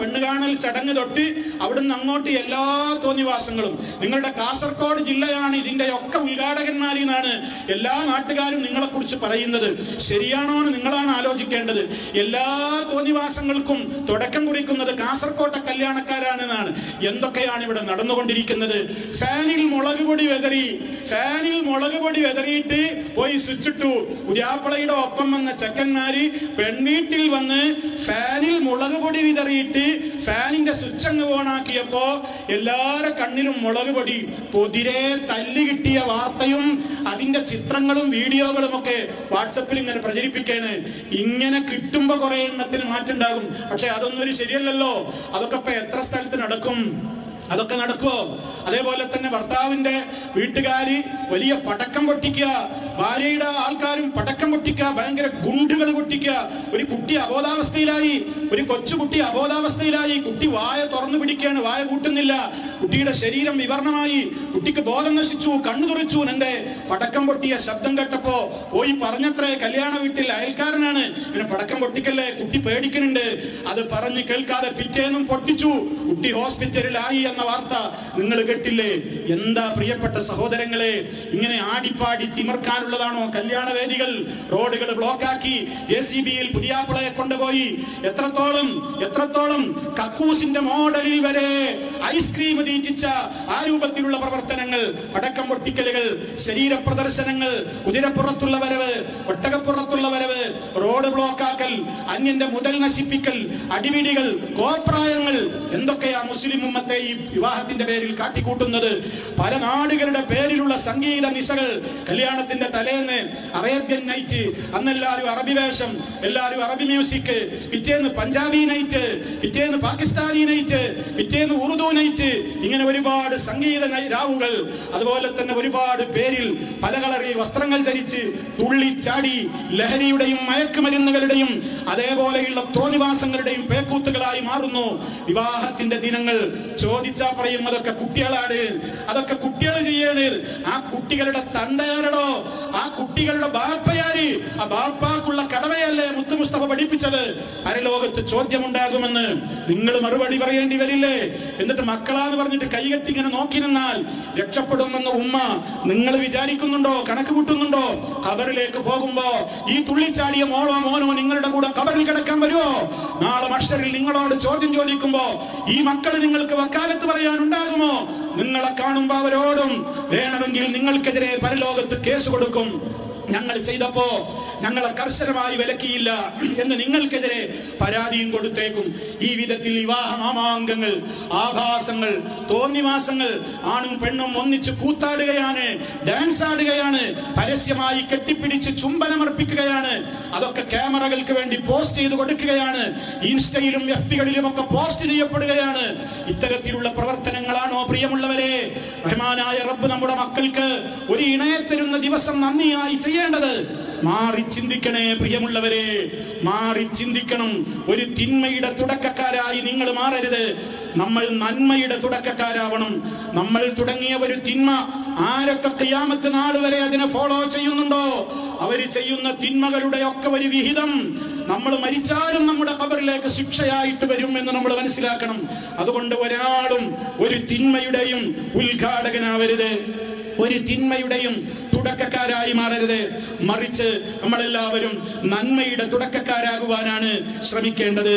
പെണ്ണുകാണൽ ചടങ്ങ് തൊട്ട് അവിടുന്ന് അങ്ങോട്ട് എല്ലാ തോന്നിവാസങ്ങളും. നിങ്ങളുടെ കാസർഗോഡ് ജില്ലയാണ് ഇതിന്റെ ഒക്കെ ഉദ്ഘാടകന്മാരിൽ നിന്നാണ് എല്ലാ നാട്ടുകാരും നിങ്ങളെ കുറിച്ച് പറയുന്നത്. ശരിയാണോ എന്ന് നിങ്ങളാണ് ആലോചിക്കേണ്ടത്. എല്ലാ തോന്നിവാസങ്ങൾക്കും തുടക്കം കുറിക്കുന്നത് കാസർകോട്ടെ കല്യാണക്കാരാണെന്നാണ്. എന്തൊക്കെയാണ് ഇവിടെ നടന്നുകൊണ്ടിരിക്കുന്നത്? ഫാനിൽ മുളക് പൊടി വെതറി ഫാനിൽ മുളക് പൊടി വെതറിയിട്ട് പോയി സ്വിച്ചിട്ടു. പുതിയാപ്പളയുടെ ഒപ്പം വന്ന ചെക്കന്മാര് പെൺവീട്ടിൽ വന്ന് ഫാനിൽ മുളക് പൊടി വിതറിയിട്ട് ഫാനിന്റെ സ്വിച്ച് അങ്ങ് ഓണാക്കിയപ്പോ എല്ലാവരുടെ കണ്ണിലും മുളക് പൊടി പൊതിരെ തല്ല് കിട്ടിയ വാർത്തയും അതിന്റെ ചിത്രങ്ങളും വീഡിയോകളും ഒക്കെ വാട്സപ്പിൽ ഇങ്ങനെ പ്രചരിപ്പിക്കാണ്. ഇങ്ങനെ കിട്ടുമ്പോ കുറെ എണ്ണത്തിന് മാറ്റുണ്ടാകും പക്ഷെ അതൊന്നും ഒരു ശരിയല്ലല്ലോ. അതൊക്കെ ഇപ്പൊ എത്ര സ്ഥലത്ത് നടക്കും? അതൊക്കെ നടക്കുമോ അതേപോലെ തന്നെ ഭർത്താവിന്റെ വീട്ടുകാരി വലിയ പടക്കം പൊട്ടിക്കുക ഭാര്യയുടെ ആൾക്കാരും പടക്കം പൊട്ടിക്കുക ഭയങ്കര ഗുണ്ടുകൾ പൊട്ടിക്കുക. ഒരു കുട്ടി അബോധാവസ്ഥയിലായി ഒരു കൊച്ചുകുട്ടി അബോധാവസ്ഥയിലായി. കുട്ടി വായ തുറന്നു പിടിക്കുകയാണ് വായ കൂട്ടുന്നില്ല. കുട്ടിയുടെ ശരീരം വിവർണമായി. കുട്ടിക്ക് ബോധം നശിച്ചു കണ്ണു തുറച്ചു. എന്റെ പടക്കം പൊട്ടിയ ശബ്ദം കേട്ടപ്പോ പോയി പറഞ്ഞത്രേ കല്യാണ വീട്ടിൽ അയൽക്കാരനാണ്. പിന്നെ പടക്കം പൊട്ടിക്കല്ലേ? കുട്ടി പേടിക്കുന്നുണ്ട്. അത് പറഞ്ഞ് കേൾക്കാതെ പിറ്റേന്നും പൊട്ടിച്ചു. കുട്ടി ഹോസ്പിറ്റലിലായി എന്ന വാർത്ത നിങ്ങൾ കേട്ടില്ലേ? എന്താ പ്രിയപ്പെട്ട സഹോദരങ്ങളെ ഇങ്ങനെ ആടിപ്പാടി തിമർക്കാനുള്ളതാണോ? കല്യാണ വേദികൾ റോഡുകൾ ബ്ലോക്കാക്കി ജെ സി ബിയിൽ പുതിയാപ്പിളയെ കൊണ്ടുപോയി. എത്രത്തോളം എത്രത്തോളം കക്കൂസിന്റെ മോഡലിൽ വരെ ഐസ്ക്രീം തീറ്റിച്ച ആ രൂപത്തിലുള്ള പ്രവർത്തനങ്ങൾ അടക്കം പൊട്ടിക്കലുകൾ ശരീര പ്രദർശനങ്ങൾ കുതിരപ്പുറത്തുള്ള വരവ് ഒട്ടകപ്പുറത്തുള്ള വരവ് റോഡ് ബ്ലോക്കാക്കൽ അന്യന്റെ മുതൽ നശിപ്പിക്കൽ അടിപിടികൾ കോപ്രായങ്ങൾ എന്തൊക്കെയാ മുസ്ലിം ഉമ്മത്തെ ഈ വിവാഹത്തിന്റെ പേരിൽ കാട്ടിക്കൂട്ടുന്നത്? പല നാടുകളുടെ പേരിലുള്ള സംഗീത നിശകൾ കല്യാണത്തിന്റെ തലേന്ന് അറേബ്യൻ നൈറ്റ് അന്നെല്ലാവരും അറബി വേഷം എല്ലാവരും അറബി മ്യൂസിക് പിറ്റേന്ന് പഞ്ചാബി നൈറ്റ് പിറ്റേന്ന് നൈറ്റ് ഇങ്ങനെ ഒരുപാട് സംഗീത രാവുകൾ അതുപോലെ തന്നെ ഒരുപാട് പേരിൽ പല കളറിൽ വസ്ത്രങ്ങൾ ധരിച്ച് തുള്ളിച്ചാടി ലഹരിയുടെയും മയക്കുമരുന്നുകളുടെയും അതേപോലെയുള്ള തോന്നിവാസങ്ങളുടെയും പേക്കൂത്തുകളായി മാറുന്നു. വിവാഹത്തിന്റെ ദിനങ്ങൾ ചോദിച്ചാ പറയും അതൊക്കെ കുട്ടികളാണ് അതൊക്കെ കുട്ടികൾ ചെയ്യാണ്. ആ കുട്ടികളുടെ തന്തയാരടോ ആ കുട്ടികളുടെ ബാപ്പയാര്? ആ ബാപ്പാക്കുള്ള മുസ്തഫ അരലോകത്ത് ചോദ്യമുണ്ടാകുമെന്ന് നിങ്ങൾ മറുപടി പറയേണ്ടി വരില്ലേ? എന്നിട്ട് മക്കളാന്ന് പറഞ്ഞിട്ട് കൈകെട്ടി ഇങ്ങനെ നോക്കി നിന്നാൽ രക്ഷപ്പെടുമെന്ന് ഉമ്മ നിങ്ങൾ വിചാരിക്കുന്നുണ്ടോ? കണക്ക് കൂട്ടുന്നുണ്ടോ? കബറിലേക്ക് പോകുമ്പോ ഈ തുള്ളിച്ചാടിയ മോളോ മോനോ നിങ്ങളുടെ കൂടെ കബറിൽ കിടക്കാൻ വരുമോ നാളെ മഷറിൽ നിങ്ങളോട് ചോദ്യം ചോദിക്കുമ്പോ ഈ മക്കൾ നിങ്ങൾക്ക് വക്കാലത്ത് പറയാനുണ്ടാകുമോ? നിങ്ങളെ കാണുമ്പോ അവരോടും വേണമെങ്കിൽ നിങ്ങൾക്കെതിരെ പരലോകത്ത് കേസ് കൊടുക്കും. ഞങ്ങൾ ചെയ്തപ്പോ ഞങ്ങളെ കർശനമായി വിലക്കിയില്ല എന്ന് നിങ്ങൾക്കെതിരെ പരാതിയും കൊടുത്തേക്കും. ഈ വിധത്തിൽ വിവാഹ മാമാങ്കങ്ങൾ ആഭാസങ്ങൾ തോന്നിവാസങ്ങൾ ആണും പെണ്ണും ഒന്നിച്ച് കൂത്താടുകയാണ് ഡാൻസ് ആടുകയാണ് പരസ്യമായി കെട്ടിപ്പിടിച്ച് ചുംബനമർപ്പിക്കുകയാണ്. അതൊക്കെ ക്യാമറകൾക്ക് വേണ്ടി പോസ്റ്റ് ചെയ്ത് കൊടുക്കുകയാണ്. ഇൻസ്റ്റയിലും എഫ് പികളിലും ഒക്കെ പോസ്റ്റ് ചെയ്യപ്പെടുകയാണ്. ഇത്തരത്തിലുള്ള പ്രവർത്തനങ്ങളാണോ പ്രിയമുള്ളവരെ? റഹ്മാനായ റബ്ബ് നമ്മുടെ മക്കൾക്ക് ഒരു ഇണയെ തരുന്ന ദിവസം നന്ദിയായി ചെയ്യേണ്ടത്? മാറി ചിന്തിക്കണേ പ്രിയമുള്ളവരെ മാറി ചിന്തിക്കണം. ഒരു തിന്മയുടെ തുടക്കക്കാരായി നിങ്ങൾ മാറരുത്. നമ്മൾ നന്മയുടെ തുടക്കക്കാരാവണം. നമ്മൾ തുടങ്ങിയ ഒരു തിന്മ ആരൊക്കെ കിയാമത്ത് നാൾ വരെ അതിനെ ഫോളോ ചെയ്യുന്നുണ്ടോ? അവർ ചെയ്യുന്ന തിന്മകളുടെ ഒക്കെ ഒരു വിഹിതം നമ്മൾ മരിച്ചാലും നമ്മുടെ കബറിലേക്ക് ശിക്ഷയായിട്ട് വരും എന്ന് നമ്മൾ മനസ്സിലാക്കണം. അതുകൊണ്ട് ഒരാളും ഒരു തിന്മയുടെയും ഉദ്ഘാടകനാവരുത്. ഒരു തിന്മയുടെയും തുടക്കക്കാരായി മാറരുത്. മറിച്ച് നമ്മളെല്ലാവരും നന്മയുടെ തുടക്കക്കാരാകുവാനാണ് ശ്രമിക്കേണ്ടത്.